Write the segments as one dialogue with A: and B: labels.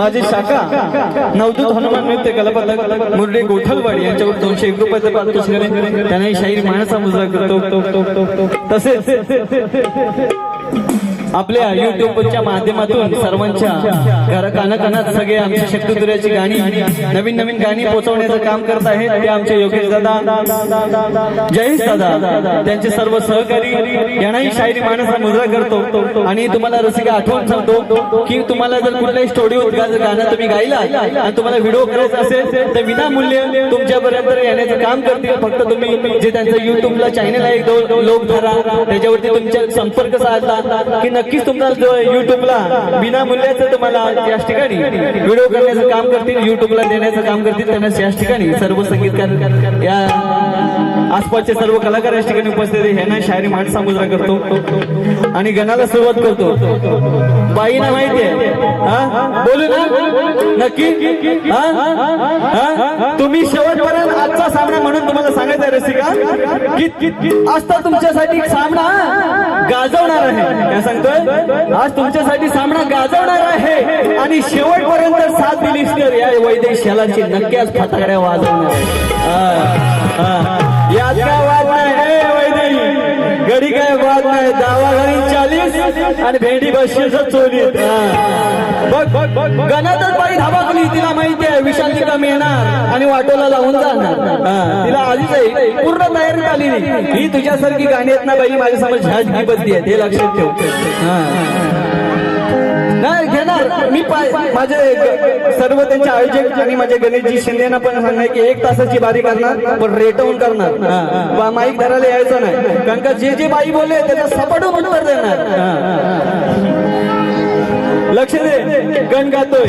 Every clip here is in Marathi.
A: माझी शाखा? नवदूत हनुमान नृत्य कलापथक. मुरली गोठलवाडी यांच्यावर दोनशे एक रुपयाचं पारितोषिक आहे त्यांनाही शाहीर माणसा मुजरा करतो. तसेच आपल्या युट्यूबच्या माध्यमातून सर्वांच्या घर कानाकानात सगळे आमच्या शक्तिदुर्याची गाणी नवीन नवीन गाणी पोहोचवण्याचं काम करत आहेत ते आमचे योगेश दादा जयेश दादा त्यांचे सर्व सहकारी यांनाही शायरी माणसा मुजरा करतो. आणि तुम्हाला रसिका आठवण सांगतो की तुम्हाला जर कुठल्याही स्टुडिओ गाणं तुम्ही गायला आणि तुम्हाला व्हिडिओ करायचा असेल तर विनामूल्य तुमच्यापर्यंत येण्याचं काम करतील. फक्त तुम्ही जे त्यांचं युट्यूबला चॅनल आहे लोकधारा त्याच्यावरती तुमच्या संपर्क साधला की नक्कीच तुमचा जो युट्यूबला विनामूल्याचं तुम्हाला याच ठिकाणी व्हिडिओ करण्याचं काम करतील युट्यूबला देण्याचं काम करतील त्यांना याच ठिकाणी सर्व संगीतकार या आसपासचे सर्व कलाकार याच ठिकाणी उपस्थित ह्यांना शायरी माणसा मुजरा करतो. आणि गणाला सुरुवात करतो. बाईना माहिती आहे. हा? बोलू ना? नक्की? तुम्ही शेवटपर्यंत आजचा सामना म्हणून तुम्हाला सांगायचं आहे रसिका की- आज तर तुमच्यासाठी सामना गाजवणार आहे. सांगतो. सांगतोय आज तुमच्यासाठी सामना गाजवणार आहे. आणि शेवटपर्यंत साथ दिलीस तर या वैदेश शालाची नक्की आज फटाकड्या वाजवणार आहे. हा, घरी काय वाद नाही दावा घरी चालीस आणि भेंडी बशीच चोलीत बघ बघ बघ गणातच बाई धाबाकली तिला माहिती आहे विशांती कमी येणार आणि वाटोला लावून जाणार. तिला आधीच आहे पूर्ण तयारी आलेली. ही तुझ्यासारखी गाणी आहेत ना बाई माझ्यासमोर झाजगी बद्दी आहे ते लक्षात ठेव. नाही घेणार. मी पाय- माझे सर्व त्यांचे आयोजक आणि माझे गणेशजी शिंदेना पण सांगणार की एक तासाची बारी करणार पण रेटवून करणार. माईक धरायला यायचं नाही. कारण का जे जे बाई बोलले त्याचा सपाटून उत्तर देणार. लक्ष दे गण गातोय.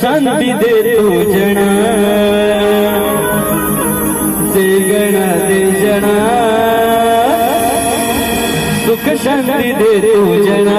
A: सुख शांती दे तू जना दे गणा दे जना सुख शांती दे तू जना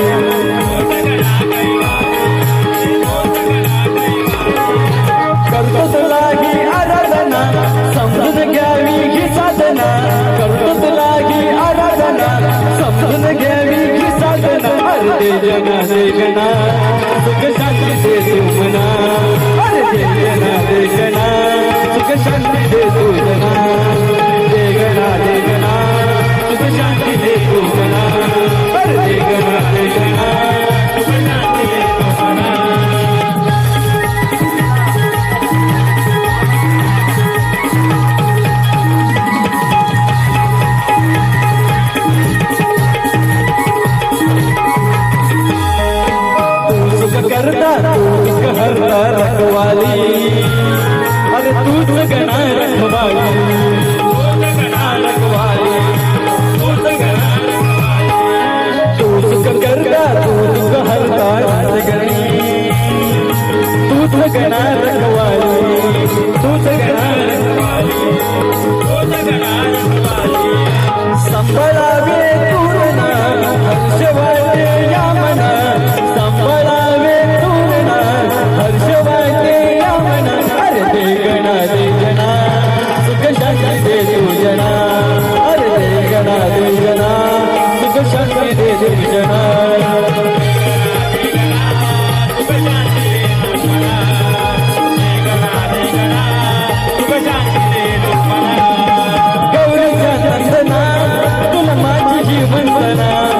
A: Shivanam